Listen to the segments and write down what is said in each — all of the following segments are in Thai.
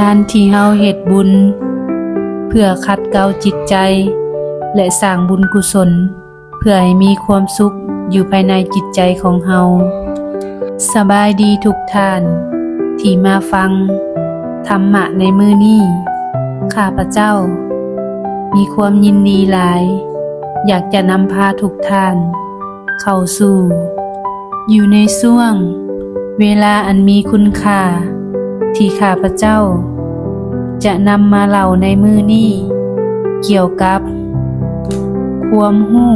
การที่เฮาเฮ็ดบุญ เพื่อขัดเกลาจิตใจ และสร้างบุญกุศล เพื่อให้มีความสุขอยู่ภายในจิตใจของเฮาสบายดีทุกท่าน ที่มาฟัง ธรรมะในมือนี้ข้าพเจ้า มีความยินดีหลาย อยากจะนำพาทุกท่าน เข้าสู่ อยู่ในช่วง เวลาอันมีคุณค่าที่ข้าพเจ้า จะนำมาเล่าในมือนี้เกี่ยวกับ ความหู้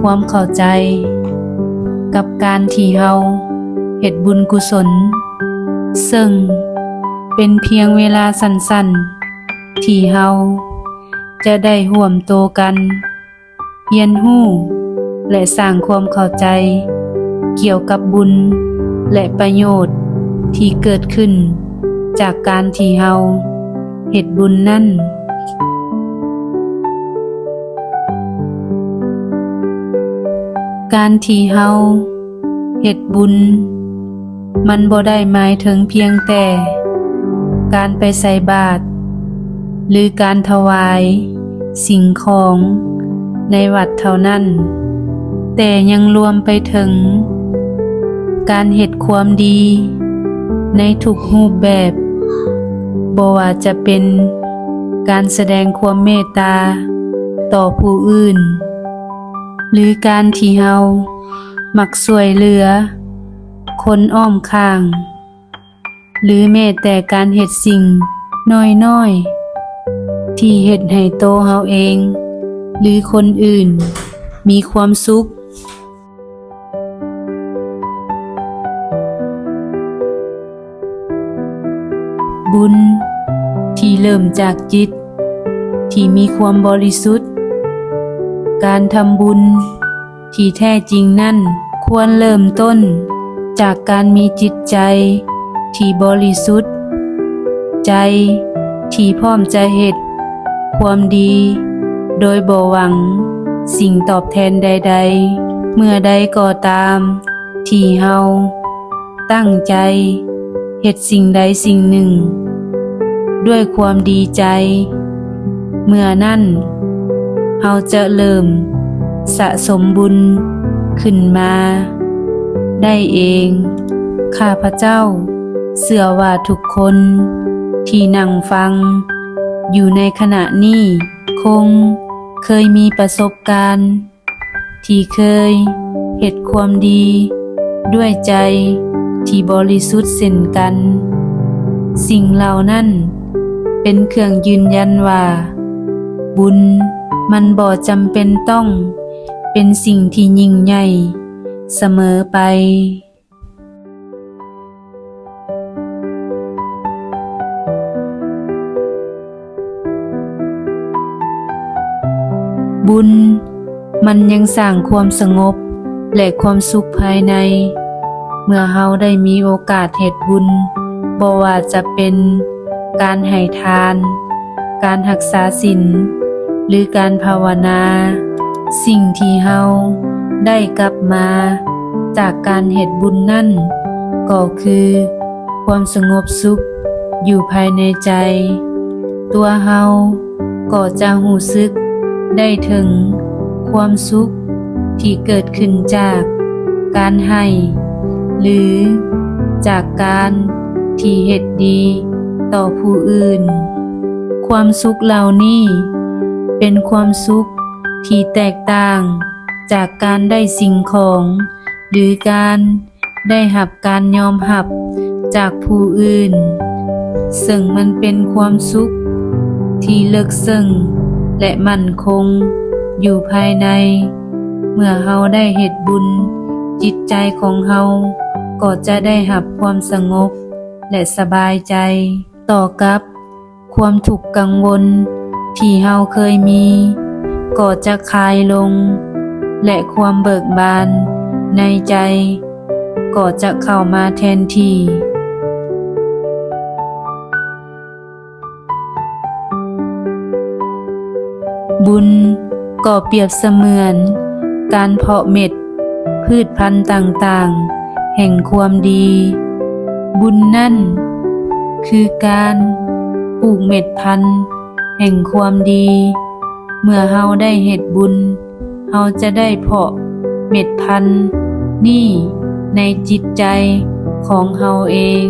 ความเข้าใจ กับการที่เฮาเฮ็ดบุญกุศล ซึ่งเป็นเพียงเวลาสั้นๆ ที่เฮาจะได้ห่วมโตกันเรียนหู้ และสร้างความเข้าใจ เกี่ยวกับบุญและประโยชน์ที่เกิดขึ้นจากการที่เฮา เฮ็ดบุญนั่น การที่เฮาเฮ็ดบุญ มันบ่ได้หมายถึงเพียงแต่ การไปใส่บาตรหรือการถวาย สิ่งของในวัดเท่านั้น แต่ยังรวมไปถึง การเฮ็ดความดี ในทุกรูปแบบ บว่าจะเป็นการแสดงความเมตตา ต่อผู้อื่น หรือการที่เฮามักสวยเหลือ คนอ้อมข้าง หรือแม้แต่การเฮ็ดสิ่งน้อยๆ ที่เฮ็ดให้โตเฮาเอง หรือคนอื่น มีความสุขบุญ ที่เริ่มจากจิต ที่มีความบริสุทธิ์ การทำบุญ ที่แท้จริงนั่นควรเริ่มต้น จากการมีจิตใจ ที่บริสุทธิ์ ใจ ที่พร้อมจะเหตุความดี โดยบ่หวัง สิ่งตอบแทนใด ๆ เมื่อใดก็ตาม ที่เฮาตั้งใจเหตุสิ่งใดสิ่งหนึ่ง ด้วยความดีใจ เมื่อนั่นเฮาจะเริ่ม สะสมบุญขึ้นมา ได้เอง ข้าพเจ้า เสื่อว่าทุกคน ที่นั่งฟัง อยู่ในขณะนี้คงเคยมีประสบการณ์ ที่เคยเหตุความดี ด้วยใจที่บริสุทธิ์เส้นกัน สิ่งเหล่านั้น เป็นเครื่องยืนยันว่า บุญมันบ่จำเป็นต้อง เป็นสิ่งที่ยิ่งใหญ่เสมอไปบุญมันยังสร้างความสงบและความสุขภายใน เมื่อเฮาได้มีโอกาสเฮ็ดบุญบ่ว่าจะเป็น การให้ทาน การรักษาศีลหรือการภาวนา สิ่งที่เฮาได้กลับมา จากการเฮ็ดบุญนั่น ก็คือ ความสงบสุข อยู่ภายในใจ ตัวเฮาก็จะหูสึก ได้ถึง ความสุขที่เกิดขึ้นจาก การให้ หรือจากการที่เฮ็ดดี ต่อผู้อื่น ความสุขเหล่านี้ เป็นความสุขที่แตกต่างจากการได้สิ่งของ หรือการได้หับการยอมหับจากผู้อื่น ซึ่งมันเป็นความสุข ที่เลิกซึ่ง และมั่นคง อยู่ภายใน เมื่อเฮาได้เฮ็ดบุญ จิตใจของเฮาก็จะได้หับความสงบ และสบายใจ ต่อกับ ความทุกข์กังวล ที่เฮาเคยมี ก็จะคลายลง และความเบิกบาน ในใจ ก็จะเข้ามาแทนที่บุญก็เปรียบเสมือน การเพาะเม็ด พืชพันธุ์ต่างๆ แห่งความดี บุญนั่น คือการปลูกเม็ดพันธุ์แห่งความดี เมื่อเฮาได้เฮ็ดบุญ เฮาจะได้เพาะเม็ดพันธุ์นี่ในจิตใจของเฮาเอง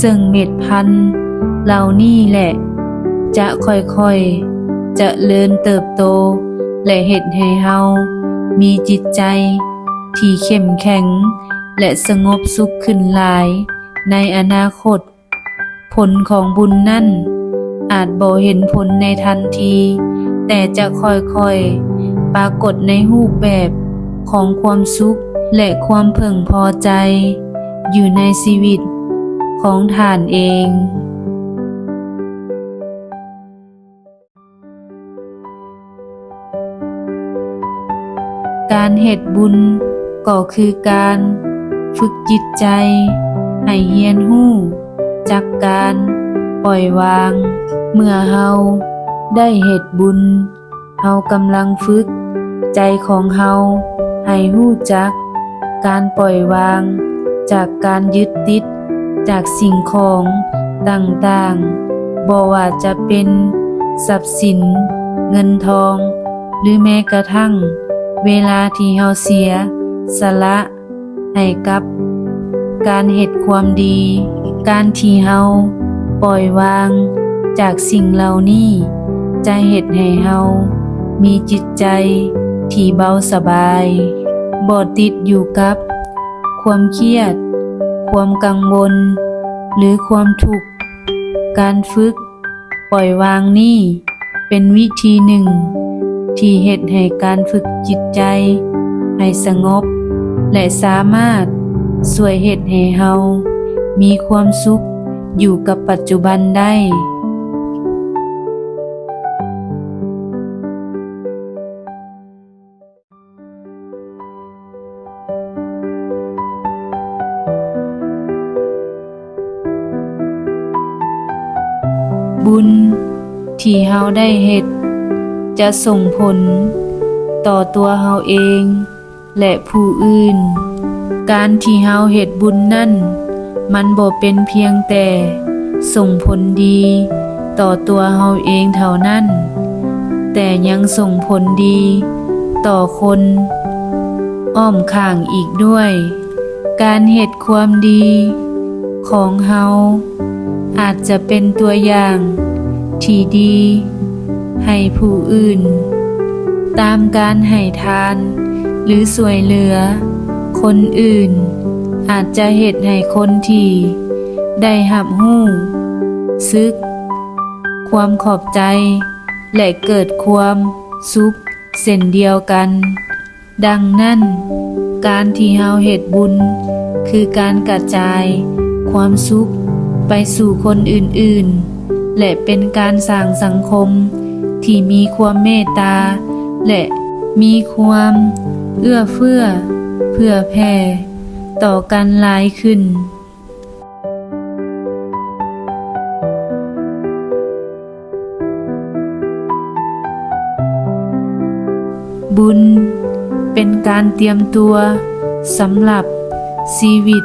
ซึ่งเม็ดพันธุ์เหล่านี้แหละ จะค่อยๆจะเลินเติบโต และเฮ็ดให้เฮามีจิตใจที่เข้มแข็ง และสงบสุขขึ้นหลายในอนาคต ผลของบุญนั่น อาจบ่เห็นผลในทันที แต่จะค่อยๆ ปรากฏในรูปแบบของความสุขและความเพึงพอใจ อยู่ในชีวิตของทานเองการเฮ็ดบุญก็คือการฝึกจิตใจ ให้เฮียนหู้ จักการปล่อยวาง เมื่อเฮาได้เฮ็ดบุญ เฮากำลังฝึก ใจของเฮาให้หู้จัก การปล่อยวาง จากการยึดติด จากสิ่งของต่างๆบ่ว่าจะเป็นทรัพย์สิน เงินทอง หรือแม้กระทั่ง เวลาที่เฮาเสีย สละให้กับ การเฮ็ดความดี การที่เฮาปล่อยวางจากสิ่งเหล่านี้ จะเฮ็ดให้เฮามีจิตใจที่เบาสบายบ่ติดอยู่กับ ความเครียด ความกังวล หรือความทุกข์ การฝึก ปล่อยวางนี่ เป็นวิธีหนึ่ง ที่เฮ็ดให้การฝึกจิตใจ ให้สงบ และสามารถช่วยเฮ็ดให้เฮา มีความสุขอยู่กับปัจจุบันได้ บุญที่เฮาได้เฮ็ดจะส่งผล ต่อตัวเฮาเอง และผู้อื่น การที่เฮาเฮ็ดบุญนั่น มันบ่เป็นเพียงแต่ ส่งผลดี ต่อตัวเฮาเองเท่านั้น แต่ยังส่งผลดี ต่อคน อ้อมข้างอีกด้วย การเฮ็ดความดี ของเฮาอาจจะเป็นตัวอย่าง ที่ดี ให้ผู้อื่น ตามการให้ทาน หรือสวยเหลือ คนอื่น อาจจะเหตุให้คนที่ได้หับหู้ซึก ความขอบใจ และเกิดความสุขเส้นเดียวกัน ดังนั้น การที่เฮาเหตุบุญ คือการกระจาย ความสุขไปสู่คนอื่นๆ และเป็นการสร้างสังคม ที่มีความเมตตา และมีความ เอื้อเฟื้อ เพื่อแผ่ ต่อกันหลายขึ้น บุญเป็นการเตรียมตัวสำหรับชีวิต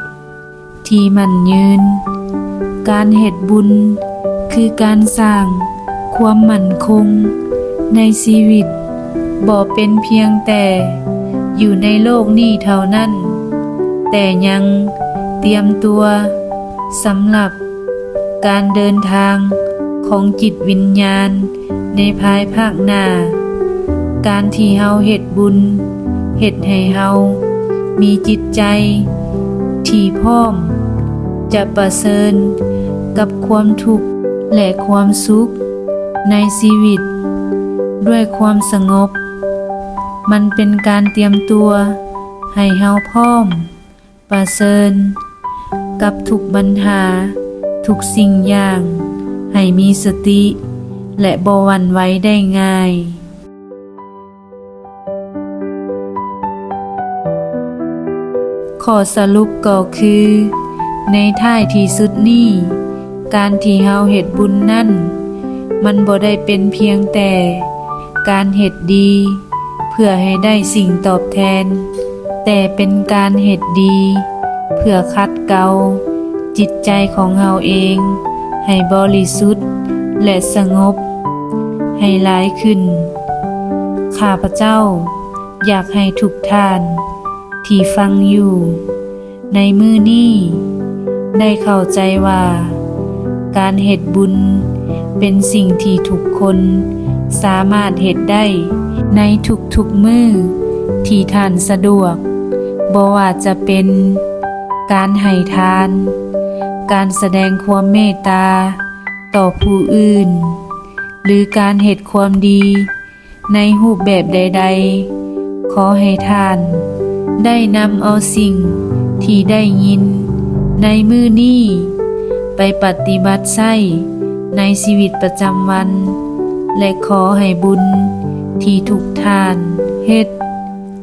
ที่มันยืน การเหตุบุญคือการสร้างความมั่นคงในชีวิตบ่เป็นเพียงแต่อยู่ในโลกนี้เท่านั้น แต่ยังเตรียมตัวสำหรับการเดินทางของจิตวิญญาณในภายภาคหน้า การที่เฮาเฮ็ดบุญเฮ็ดให้เฮามีจิตใจ ที่พร้อม จะประเสริญกับความทุกข์และความสุขในชีวิต ด้วยความสงบ มันเป็นการเตรียมตัว ให้เฮาพร้อม ประเสริญกับทุกปัญหาทุกสิ่งอย่าง ให้มีสติ และบวันไว้ได้ง่าย ขอสรุปก็คือ ในท้ายที่สุดนี้ การที่เฮาเฮ็ดบุญนั่น มันบ่ได้เป็นเพียงแต่ การเฮ็ดดี เพื่อให้ได้สิ่งตอบแทน แต่เป็นการเฮ็ดดี เพื่อคัดเกาจิตใจของเฮาเอง ให้บริสุทธิ์และสงบ ให้หลายขึ้น ข้าพเจ้า อยากให้ทุกท่าน ที่ฟังอยู่ ในมือนี้ได้เข้าใจว่า การเฮ็ดบุญเป็นสิ่งที่ทุกคนสามารถเฮ็ดได้ในทุกๆมือที่ท่านสะดวก บ่ว่าจะเป็นการให้ทาน การแสดงความเมตตา ต่อผู้อื่น หรือการเหตุความดี ในรูปแบบใด ๆ ขอให้ท่าน ได้นำเอาสิ่งที่ได้ยิน ในมือนี้ ไปปฏิบัติใช้ในชีวิตประจำวัน และขอให้บุญที่ทุกท่านเฮ็ด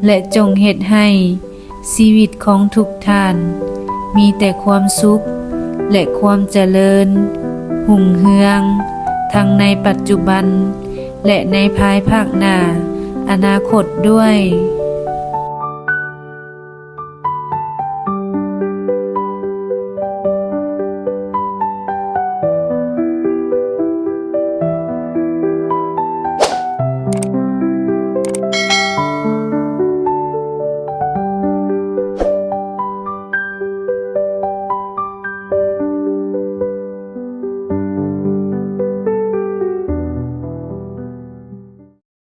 และจงเฮ็ดให้ ชีวิตของทุกท่าน มีแต่ความสุข และความเจริญ หุ่งเฮือง ทั้งในปัจจุบัน และในภายภาคหน้า อนาคตด้วย